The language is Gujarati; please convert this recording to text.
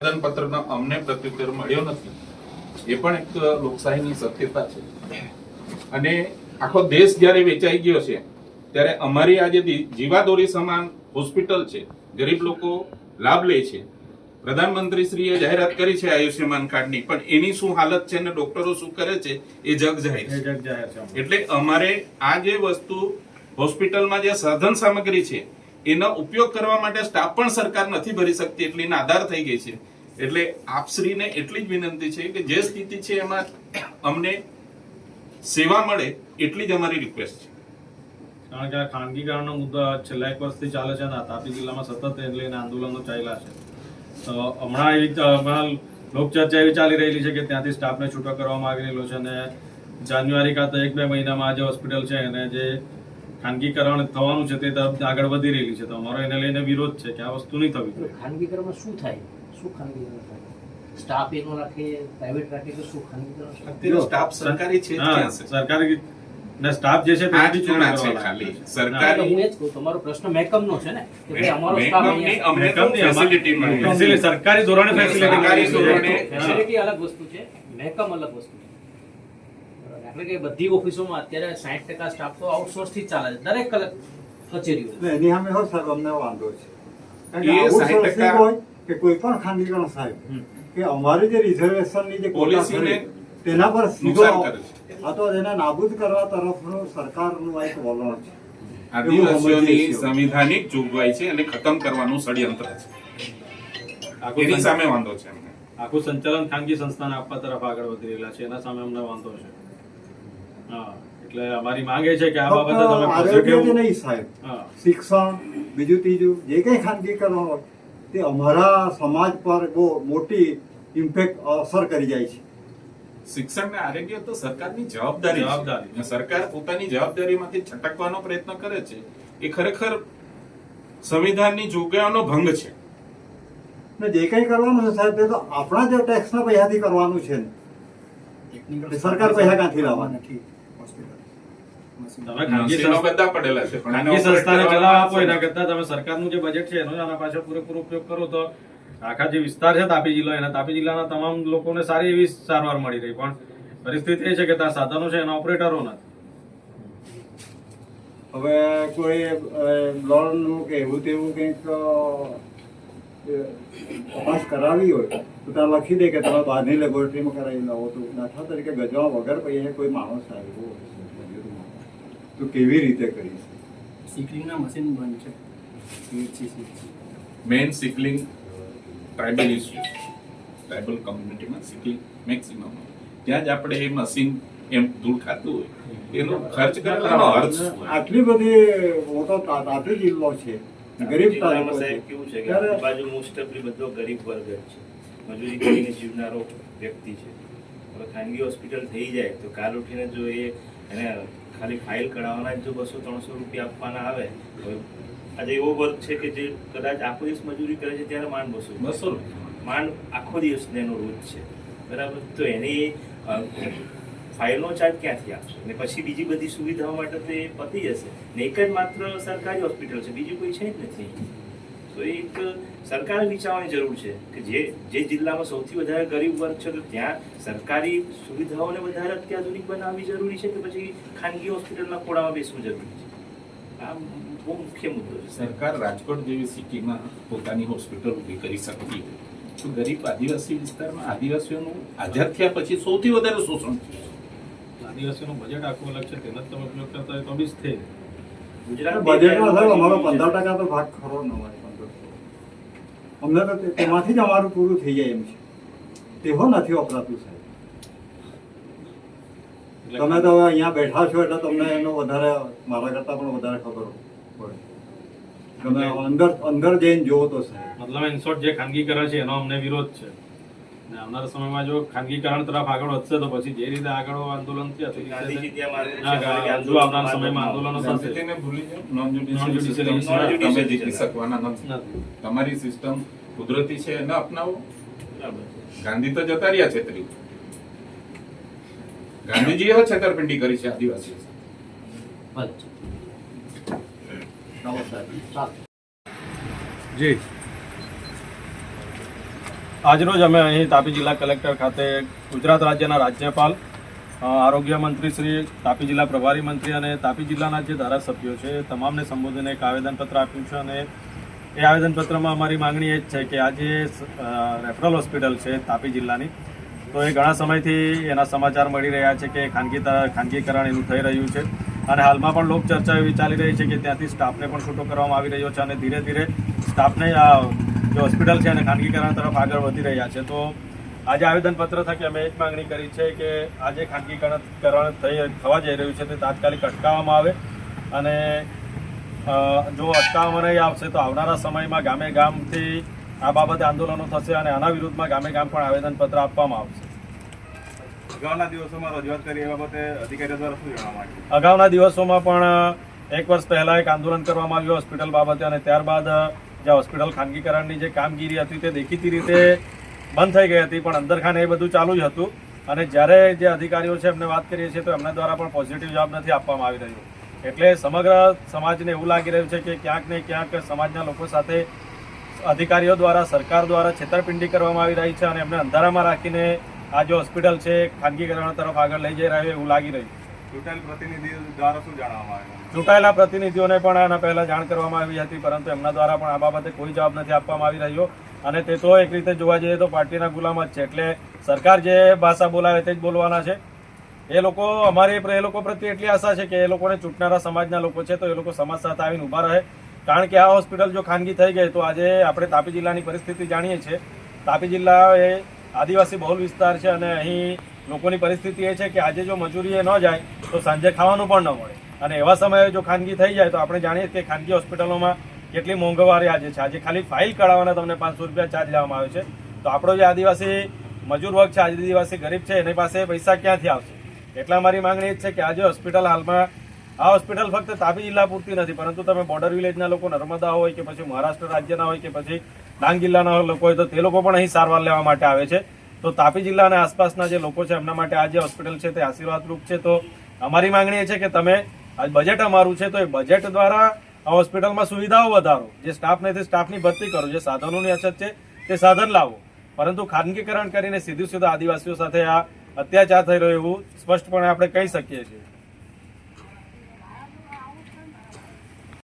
આવેદનપત્રનો અમને પ્રત્યુત્તર મળ્યો નથી. એ પણ એક લોકશાહીની સત્યતા છે. અને આખો દેશ જ્યારે વેચાઈ ગયો છે ત્યારે અમારી આજે જીવાદોરી સમાન હોસ્પિટલ છે ગરીબ લોકો લાભ લે છે. પ્રધાનમંત્રીશ્રીએ જાહેરાત કરી છે આયુષ્યમાન કાર્ડની પણ એની શું હાલત છે અને ડોક્ટરો શું કરે છે એ જગ જાહેર. એટલે અમારે આ જે વસ્તુ હોસ્પિટલમાં જે સાધન સામગ્રી છે એનો ઉપયોગ કરવા માટે સ્ટાફ પણ સરકાર નથી ભરી શકતી એટલી નાદાર થઈ ગઈ છે. એટલે આપશ્રીને એટલી જ વિનંતી છે કે જે સ્થિતિ છે એમાં અમને સેવા મળે એટલી જ અમારી રિક્વેસ્ટ છે. કારણ કે આ ખાનગીકરણનો મુદ્દો છેલ્લા એક વર્ષથી ચાલે છે ને તાપી જિલ્લામાં સતત એટલે આંદોલનો ચાલ્યા છે. તો હમણાં એવી હમણાં લોકચર્ચા એવી ચાલી રહેલી છે કે ત્યાંથી સ્ટાફને છૂટો કરવામાં આવી રહેલો છે અને જાન્યુઆરી કાં તો એક બે મહિનામાં જે હોસ્પિટલ છે એને જે ખાનગીકરણ થવાનું છે તે તરફ આગળ વધી રહેલી છે. તો અમારો એને લઈને વિરોધ છે કે આ વસ્તુ નહીં થવી જોઈએ. ખાનગીકરણમાં શું થાય? શું ખાનગીકરણ થાય? સ્ટાફ એકનો રાખે પ્રાઇવેટ રાખે કે શું ખાનગીકરણ સ્ટાફ સરકારી છે સરકારી ને સ્ટાફ જે છે આ જ ચૂના છે ખાલી. સરકારી હું જ કહું તમારો પ્રશ્ન મેકમનો છે ને? કે ભાઈ અમારો સ્ટાફ અહીંયા અમને તો facility મળી સરકારી ધોરણે ફેસિલિટી સરકારી ધોરણે ફેસિલિટી અલગ વસ્તુ છે મેકમ અલગ વસ્તુ. એટલે કે બધી ઓફિસોમાં અત્યારે સાઠ ટકા સ્ટાફ તો આઉટસોર્સથી ચાલે છે. દરેક કચેરીઓ એની સામે હો સાહેબ અમને વાંધો છે. કે એ આવું 60% હોય કે કોઈ પણ ખાનગીકરણ સાહેબ કે અમારી જે રિઝર્વેશનની જે પોલિસી છે તેના પર સીધો આ તો એને નાબૂદ કરવા તરફનું સરકારનું આ એક વલણ છે. આદિવાસીઓની સંવિધાનિક જોગવાઈ છે અને ખતમ કરવાનું ષડયંત્ર છે. આખું એની સામે વાંધો છે આખું સંચાલન ખાનગી સંસ્થાને આપવા તરફ આગળ વધી રહેલા છે. એના સામે અમને વાંધો છે. એટલે અમારી માંગે છે કે આ બાબતે તમે પોઝિટિવ નહીં સાહેબ. શિક્ષણ બીજું ત્રીજું જે કંઈ ખાનગીકરણ હોય તે અમારા સમાજ પર બહુ મોટી ઇમ્પેક્ટ અસર કરી જાય છે. શિક્ષણ ને આરોગ્ય તો સરકારની જવાબદારી જવાબદારી. સરકાર પોતાની જવાબદારીમાંથી છટકવાનો પ્રયત્ન કરે છે. એ ખરેખર સંવિધાનની જોગવાઈઓનો ભંગ છે. ને જે કંઈ કરવાનું છે સાહેબ તે તો આપણા જે ટેક્સના પૈસાથી કરવાનું છે ને. સરકાર પૈસા ક્યાંથી લાવવા તમે ખાનગી મશીનો સંસ્થા- બધા પડેલા છે. પણ ખાનગી એનો સંસ્થાને operate ચલાવવા આપો કરવાનો એના કરતા તમે સરકારનું જે બજેટ છે એનો જ આના પાછળ પૂરેપૂરો ઉપયોગ કરો તો આખા જે વિસ્તાર છે તાપી જિલ્લો એના તાપી જિલ્લાના તમામ લોકોને સારી એવી સારવાર મળી રહી. પણ પરિસ્થિતિ એ છે કે ત્યાં સાધનો છે એના ઓપરેટરો નથી. હવે કોઈ લોનનું કે એવું તેવું કંઈક તપાસ કરાવી હોય? તો ત્યાં લખી દે કે તમે બહારની લેબોરેટરીમાં કરાવી લાવો તો દાખલા તરીકે ગજવા વગર પછી કોઈ માણસ આવ્યો તો કેવી રીતે કરી સિકલિંગના મશીન બંધ છે. Main sickling tribal issue tribal કમ્યુનિટીમાં sickling maximum ત્યાં જ આપણે એ મશીન એમ દૂર ખાતું હોય. એનો ખર્ચ કરવાનો અર્થ આટલી બધી મોટો તા- તાપી જિલ્લો છે. ગરીબ તાલુકો છે. સાહેબ કેવું છે કે બાજુ મોસ્ટ ઓફલી બધો ગરીબ વર્ગ છે. મજૂરી કરીને જીવનારો વ્યક્તિ છે? હવે ખાનગી હોસ્પિટલ થઈ જાય તો કાલ ઉઠીને જો એ એને ખાલી ફાઇલ કઢાવવાના જ બસો ત્રણસો રૂપિયા આપવાના આવે તો આજે એવો વર્ગ છે કે જે કદાચ આખો દિવસ મજૂરી કરે છે ત્યારે માંડ બસો બસો માંડ આખો દિવસ એનો રોજ છે. બરાબર? તો એની ફાઇલનો ચાર્જ ક્યાંથી આપશે? ને પછી બીજી બધી સુવિધાઓ માટે તો પતી જશે. ને એક જ માત્ર સરકારી હોસ્પિટલ છે. બીજું કોઈ છે જ નથી. તો એક સરકારે વિચારવાની જરૂર છે કે જે જે જિલ્લામાં સૌથી વધારે ગરીબ વર્ગ છે તો ત્યાં સરકારી સુવિધાઓને વધારે અત્યાધુનિક બનાવવી જરૂરી છે કે પછી ખાનગી હોસ્પિટલના ખોળામાં બેસવું જરૂરી છે? આ બહુ મુખ્ય મુદ્દો છે. સરકાર રાજકોટ જેવી સિટીમાં પોતાની હોસ્પિટલ ઊભી કરી શકતી તો ગરીબ આદિવાસી વિસ્તારમાં આદિવાસીઓનું આઝાદ થયા પછી સૌથી વધારે શોષણ થયું છે. આદિવાસીનું બજેટ આખું અલગ છે તેનો જ તમે ઉપયોગ કરતા હોય તો બી સ્થિર ગુજરાત બજેટમાં સાહેબ અમારો પંદર ટકા તો ભાગ ખરો ન હોય અમને તો તેમાંથી જ અમારું પૂરું થઈ જાય એમ છે. તેવો નથી વપરાતું સાહેબ. તમે તો હવે અહીંયા બેઠા છો એટલે તમને એનો વધારે મારા કરતાં પણ વધારે ખબર પડે તમે અંદર અંદર જઈને જોવો તો સાહેબ. મતલબ ઇન્સોર્ટ જે ખાનગી કરે છે એનો અમને વિરોધ છે. ને આવનારા સમયમાં જો ખાનગીકરણ તરફ આગળ વધશે તો પછી જે રીતે આગળ આંદોલન છે આવનારા સમયમાં થશે. તમે જીતી શકવાના નથી. તમારી સિસ્ટમ કુદરતી છે એને અપનાવો. ગાંધી તો જતા રહ્યા છેતરી. ગાંધીજીએ હો છેતરપિંડી કરી છે આદિવાસીઓ સાથે. જી. આજરોજ અમે અહીં તાપી જિલ્લા કલેક્ટર ખાતે ગુજરાત રાજ્યના રાજ્યપાલ આરોગ્ય મંત્રી શ્રી, તાપી જિલ્લા પ્રભારી મંત્રી અને તાપી જિલ્લાના જે ધારાસભ્યો છે, તમામને સંબોધીને એક આવેદનપત્ર આપ્યું છે અને એ આવેદનપત્રમાં અમારી માંગણી એ જ છે કે આ જે રેફરલ હોસ્પિટલ છે તાપી જિલ્લાની, તો એ ઘણા સમયથી એના સમાચાર મળી રહ્યા છે કે ખાનગી ખાનગીકરણ એનું થઈ રહ્યું છે. અને હાલમાં પણ લોક ચર્ચા એવી ચાલી રહી છે કે ત્યાંથી સ્ટાફને પણ છૂટો કરવામાં આવી રહ્યો છે અને ધીરે ધીરે સ્ટાફને આ જે હોસ્પિટલ છે અને ખાનગીકરણ તરફ આગળ વધી રહ્યા છે. તો આજે આવેદનપત્ર થકી અમે એ જ માંગણી કરી છે કે આજે ખાનગીકરણ કરણ થઈ થવા જઈ રહ્યું છે તે તાત્કાલિક અટકાવવામાં આવે અને જો અટકાવવામાં નહીં આવશે તો આવનારા સમયમાં ગામે ગામથી આ બાબતે આંદોલનો થશે અને આના વિરુદ્ધમાં ગામે ગામ પણ આવેદનપત્ર આપવામાં આવશે. અગાઉના દિવસોમાં રજૂઆત કરી એ બાબતે અધિકારીઓ દ્વારા શું જણાવવા માંગે અગાઉના દિવસોમાં પણ એક વર્ષ પહેલાં એક આંદોલન કરવામાં આવ્યું હોસ્પિટલ બાબતે અને ત્યારબાદ જે હોસ્પિટલ ખાનગીકરણની જે કામગીરી હતી તે દેખીતી રીતે બંધ થઈ ગઈ હતી, પણ અંદરખાને એ બધું ચાલુ જ હતું. અને જ્યારે જે અધિકારીઓ છે એમને વાત કરીએ છીએ તો એમના દ્વારા પણ પોઝિટિવ જવાબ નથી આપવામાં આવી રહ્યો. એટલે સમગ્ર સમાજને એવું લાગી રહ્યું છે કે ક્યાંક ને ક્યાંક સમાજના લોકો સાથે અધિકારીઓ દ્વારા, સરકાર દ્વારા છેતરપિંડી કરવામાં આવી રહી છે અને એમને અંધારામાં રાખીને આ જે હોસ્પિટલ છે, ખાનગીકરણ તરફ આગળ લઈ જઈ રહ્યું એવું લાગી રહ્યું. ચૂંટાયેલ પ્રતિનિધિઓને પણ આના પહેલા જાણ કરવામાં આવી હતી, પરંતુ એમના દ્વારા પણ આ બાબતે કોઈ જવાબ નથી આપવામાં આવી રહ્યો. અને તે તો એક રીતે જોવા જઈએ તો પાર્ટીના ગુલામ જ છે. એટલે સરકાર જે ભાષા બોલાવે તે જ બોલવાના છે. એ લોકો, અમારી એ લોકો પ્રત્યે એટલી આશા છે કે એ લોકોને ચૂંટનારા સમાજના લોકો છે તો એ લોકો સમાજ સાથે આવીને ઊભા રહે. કારણ કે આ હોસ્પિટલ જો ખાનગી થઈ ગઈ તો આજે આપણે તાપી જિલ્લાની પરિસ્થિતિ જાણીએ છીએ. તાપી જિલ્લા એ આદિવાસી બહુલ વિસ્તાર છે અને અહીં લોકોની પરિસ્થિતિ એ છે કે આજે જો મજૂરીએ ન જાય, તો સાંજે ખાવાનું પણ ન મળે. અને એવા સમયે જો ખાનગી થઈ જાય, તો આપણે જાણીએ કે ખાનગી હોસ્પિટલોમાં કેટલી મોંઘવારી આજે છે. આજે ખાલી ફાઇલ કઢાવવાના તમને પાંચસો રૂપિયા ચાર્જ લેવામાં આવે છે. તો આપણો જે આદિવાસી મજૂર વર્ગ છે, આદિવાસી ગરીબ છે, એની પાસે પૈસા ક્યાંથી આવશે? એટલા મારી માંગણી એ છે કે આજે હોસ્પિટલ હાલમાં, આ હોસ્પિટલ ફક્ત તાપી જિલ્લા પૂરતી નથી, પરંતુ તમે બોર્ડર વિલેજના લોકો, નર્મદા હોય કે પછી મહારાષ્ટ્ર રાજ્યના હોય કે પછી ડાંગ જિલ્લાના લોકો હોય, તો તે લોકો પણ અહીં સારવાર લેવા માટે આવે છે. તો તાપી જિલ્લા અને આસપાસના જે લોકો છે, એમના માટે આ જે હોસ્પિટલ છે, તે આશીર્વાદરૂપ છે. તો અમારી માંગણી એ છે કે તમે આ બજેટ અમારું છે, તો એ બજેટ દ્વારા આ હોસ્પિટલમાં સુવિધાઓ વધારો. જે સ્ટાફ નથી સ્ટાફની ભરતી કરો, જે સાધનોની અછત છે, તે સાધન લાવો. પરંતુ ખાનગીકરણ કરીને સીધું સીધું આદિવાસીઓ સાથે આ અત્યાચાર થઈ રહ્યો એવું સ્પષ્ટપણે આપણે કહી શકીએ છીએ.